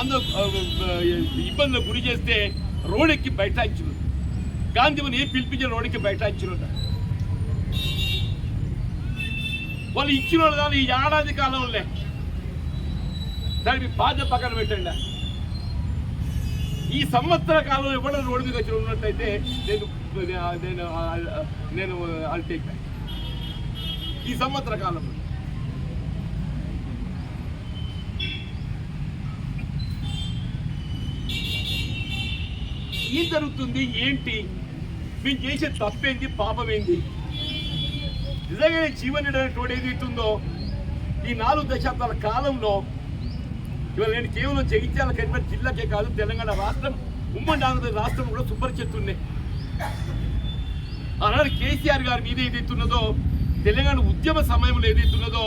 ఆంధ్ర ఇబ్బందులకు గురి చేస్తే రోడ్డెక్కి బైఠాయించిన గాంధీవని ఏ పిలిపించిన రోడ్డుకి బైఠాయించిన వాళ్ళు ఇచ్చిన వాళ్ళు దాని ఈ ఏడాది కాలంలో దానికి బాధ్యత పక్కన పెట్టండి ఈ సంవత్సర కాలంలో ఎవరైనా రోడ్డు మీద వచ్చి ఉన్నట్టయితే నేను నేను నేను అల్టేక్ ఈ సంవత్సర కాలంలో. ఏం జరుగుతుంది? ఏంటి? మేము చేసే తప్పేంది? పాపమేంది? ఏంటి నిజంగానే జీవన్ రెడ్డి ఏదైతుందో ఈ నాలుగు దశాబ్దాల కాలంలో ఇవాళ నేను కేవలం జగిత్యాల కనిపెట్టి జిల్లాకే కాదు తెలంగాణ రాష్ట్రం ఉమ్మడి ఆంధ్రప్రదేశ్ రాష్ట్రం కూడా సుపరిచితున్నాయి ఆనాడు కేసీఆర్ గారి మీద ఏదైతున్నదో తెలంగాణ ఉద్యమ సమయంలో ఏదైతున్నదో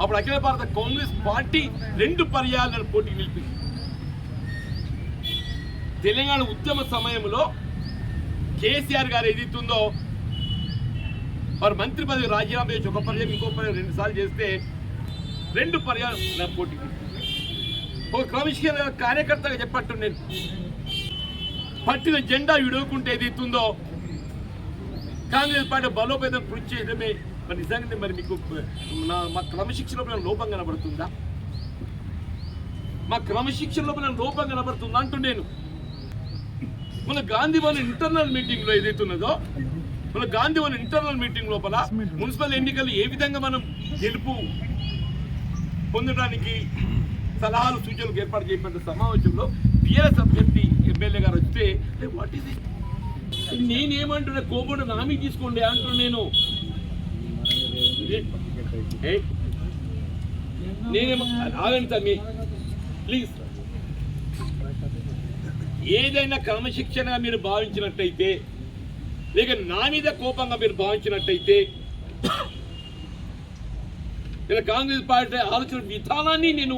అప్పుడు అఖిల భారత కాంగ్రెస్ పార్టీ రెండు పర్యాలను పోటీ నిలిపింది. తెలంగాణ ఉద్యమ సమయంలో కేసీఆర్ గారు ఏదైతుందో వారు మంత్రి పదవి రాజీనామా చేసి ఒక పర్యాయం ఇంకో పర్యాయం రెండు సార్లు చేస్తే రెండు పర్యాలు నా పోటీకి. ఒక క్రమశిక్షణ కార్యకర్తగా చెప్పట్టు నేను పట్టిన జెండా విడవకుంటే ఏదైతుందో కాంగ్రెస్ పార్టీ బలోపేతం కృషి చేయడమే మరి నిజంగానే మరి మీకు నా మా క్రమశిక్షణలో లోపం కనబడుతుందా? మా క్రమశిక్షణలో లోపం కనబడుతుందా అంటూ నేను మన గాంధీ వాళ్ళ ఇంటర్నల్ మీటింగ్లో ఏదైతున్నదో మన గాంధీ వాళ్ళ ఇంటర్నల్ మీటింగ్ లోపల మున్సిపల్ ఎన్నికలు ఏ విధంగా మనం గెలుపు పొందడానికి సలహాలు సూచనలు ఏర్పాటు చేయబడిన సమావేశంలో టీఆర్ఎస్ అభ్యర్థి ఎమ్మెల్యే గారు వస్తే వాట్ ఈస్ నేనేమంటున్నా? కోపం నామీ తీసుకోండి అంటున్నా నేను? నేనేమో ఆగండి తమ్మి ప్లీజ్ ఏదైనా క్రమశిక్షణగా మీరు భావించినట్టయితే లేక నా మీద కోపంగా మీరు భావించినట్టయితే ఇలా కాంగ్రెస్ పార్టీ ఆలోచన విధానాన్ని నేను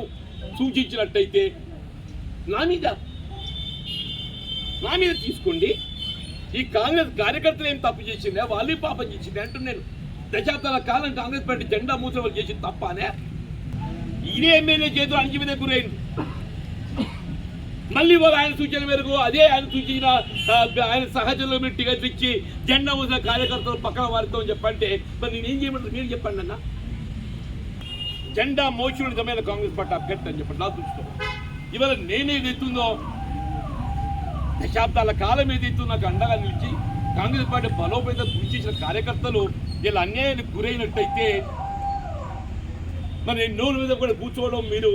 సూచించినట్టయితే నా మీద నా మీద తీసుకోండి. ఈ కాంగ్రెస్ కార్యకర్తలు ఏం తప్పు చేసిందే? వాళ్ళు పాపం చేసింది? అంటున్నాను దశాబ్దాల కాలం కాంగ్రెస్ పార్టీ జెండా మూసిన వాళ్ళు చేసింది తప్పనే ఇదే ఎమ్మెల్యే చేతులు అణిచిమీద గురైంది. మళ్ళీ వాళ్ళు ఆయన సూచన మేరకు అదే ఆయన సూచించిన ఆయన సహచరులు మీరు టికెట్ ఇచ్చి జెండా మూసిన కార్యకర్తలు పక్కన వారితో చెప్పంటే మరి నేనేం చేయమంటారు? మీరు చెప్పండి అన్న. జెండా మోచుడు నిజమైన కాంగ్రెస్ పార్టీ అభ్యర్థి అని చెప్పండి. నా దృష్టిలో. ఇవాళ నేనేదైతుందో దశాబ్దాల కాలం ఏదైతే నాకు అండగా నిలిచి కాంగ్రెస్ పార్టీ బలోపేత కృషి చేసిన కార్యకర్తలు వీళ్ళు అన్యాయానికి గురైనట్టయితే మరి నేను నోరు మీద కూడా కూర్చోవడం మీరు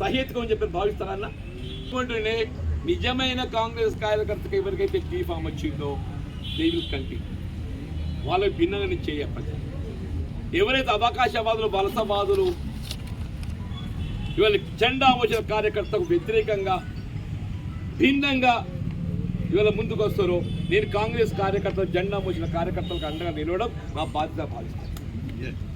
సహేతుకం అని చెప్పి భావిస్తానన్నా అనుకుంటూనే నిజమైన కాంగ్రెస్ కార్యకర్తకు ఎవరికైతే బీఫామ్ వచ్చిందో దే విల్ కంటిన్యూ వాళ్ళకి భిన్నంగా నేను చేయప్పటి ఎవరైతే అవకాశవాదులు వలసవాదులు ఇవాళ జెండా వచ్చిన కార్యకర్తకు వ్యతిరేకంగా భిన్నంగా ఇవాళ ముందుకు వస్తారో నేను కాంగ్రెస్ కార్యకర్తలు జెండా వచ్చిన కార్యకర్తలకు అండగా నిలవడం నా బాధ్యత భావిస్తాను